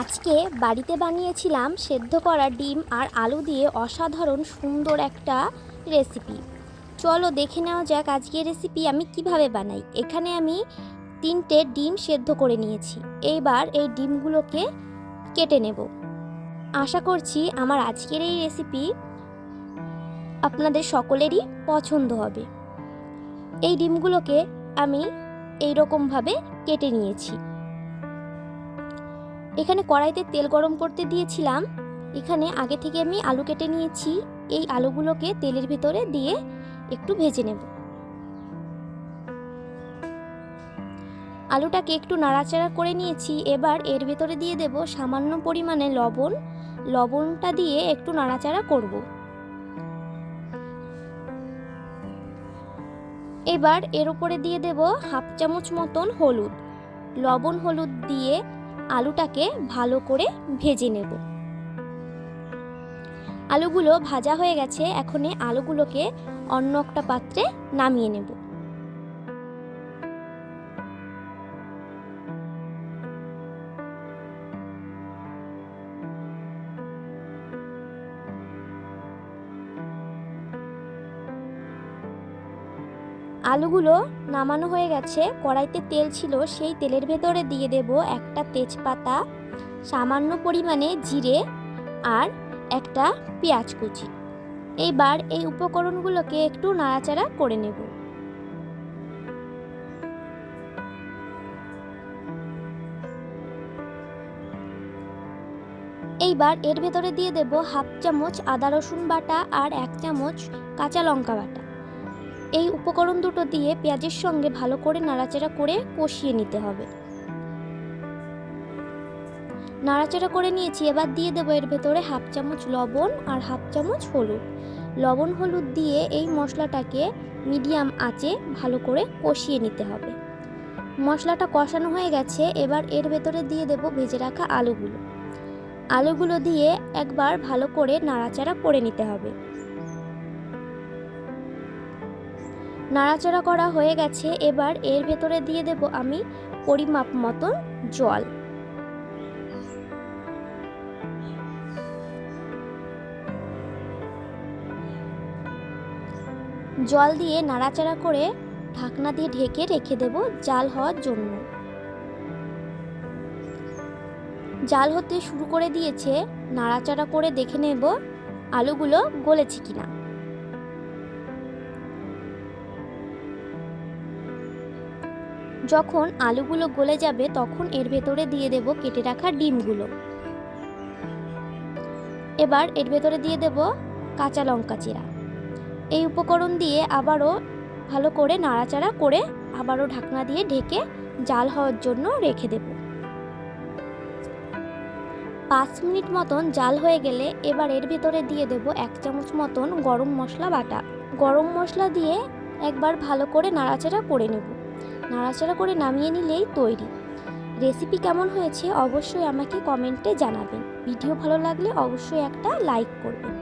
আজকে বাড়িতে বানিয়েছিলাম সেদ্ধ করা ডিম আর আলু দিয়ে অসাধারণ সুন্দর একটা রেসিপি। চলো দেখে নেওয়া যাক আজকের রেসিপি আমি কীভাবে বানাই। এখানে আমি তিনটে ডিম সেদ্ধ করে নিয়েছি। এইবার এই ডিমগুলোকে কেটে নেব। আশা করছি আমার আজকের এই রেসিপি আপনাদের সকলেরই পছন্দ হবে। এই ডিমগুলোকে আমি এই রকমভাবে কেটে নিয়েছি। এখানে কড়াইতে তেল গরম করতে দিয়েছিলাম। এখানে আগে থেকে আমি আলু কেটে নিয়েছি। এই আলুগুলোকে তেলের ভিতরে দিয়ে একটু ভেজে নেব। আলুটাকে একটু নাড়াচাড়া করে নিয়েছি। এবার এর ভেতরে দিয়ে দেব সামান্য পরিমাণে লবণ। লবণটা দিয়ে একটু নাড়াচাড়া করব। এবার এর উপরে দিয়ে দেব হাফ চামচ মতন হলুদ। লবণ হলুদ দিয়ে আলুটাকে ভালো করে ভেজে নেব। আলুগুলো ভাজা হয়ে গেছে, এখন আলুগুলোকে অন্য একটা পাত্রে নামিয়ে নেব। আলুগুলো নামানো হয়ে গেছে। কড়াইতে তেল ছিল, সেই তেলের ভেতরে দিয়ে দেব একটা তেজপাতা, সামান্য পরিমাণে জিরে আর একটা পেঁয়াজ কুচি। এইবার এই উপকরণগুলোকে একটু নাড়াচাড়া করে নেব। এইবার এর ভেতরে দিয়ে দেব হাফ চামচ আদা রসুন বাটা আর এক চামচ কাঁচা লঙ্কা বাটা। এই উপকরণ দুটো দিয়ে পেঁয়াজের সঙ্গে ভালো করে নাড়াচাড়া করে কষিয়ে নিতে হবে। নাড়াচাড়া করে নিয়েছি, এবার দিয়ে দেবো এর ভেতরে হাফ চামচ লবণ আর হাফ চামচ হলুদ। লবণ হলুদ দিয়ে এই মশলাটাকে মিডিয়াম আঁচে ভালো করে কষিয়ে নিতে হবে। মশলাটা কষানো হয়ে গেছে, এবার এর ভেতরে দিয়ে দেব ভেজে রাখা আলুগুলো। আলুগুলো দিয়ে একবার ভালো করে নাড়াচাড়া করে নিতে হবে। নাড়াচাড়া করা হয়ে গেছে, এবার এর ভেতরে দিয়ে দেব আমি পরিমাপ মতন জল। জল দিয়ে নাড়াচাড়া করে ঢাকনা দিয়ে ঢেকে রেখে দেব জাল হওয়ার জন্য। জাল হতে শুরু করে দিয়েছে, নাড়াচাড়া করে দেখে নেব আলুগুলো গলেছে কিনা। যখন আলুগুলো গলে যাবে তখন এর ভেতরে দিয়ে দেব কেটে রাখা ডিমগুলো। এবার এর ভেতরে দিয়ে দেব কাঁচা লঙ্কা চিরা। এই উপকরণ দিয়ে আবারও ভালো করে নাড়াচাড়া করে আবারও ঢাকনা দিয়ে ঢেকে জাল হওয়ার জন্য রেখে দেব। পাঁচ মিনিট মতন জাল হয়ে গেলে এবার এর ভেতরে দিয়ে দেব এক চামচ মতন গরম মশলা বাটা। গরম মশলা দিয়ে একবার ভালো করে নাড়াচাড়া করে নেব। নাড়াচাড়া করে নামিয়ে নিলেই তৈরি। রেসিপি কেমন হয়েছে অবশ্যই আমাকে কমেন্টে জানাবেন। ভিডিও ভালো লাগলে অবশ্যই একটা লাইক করবেন।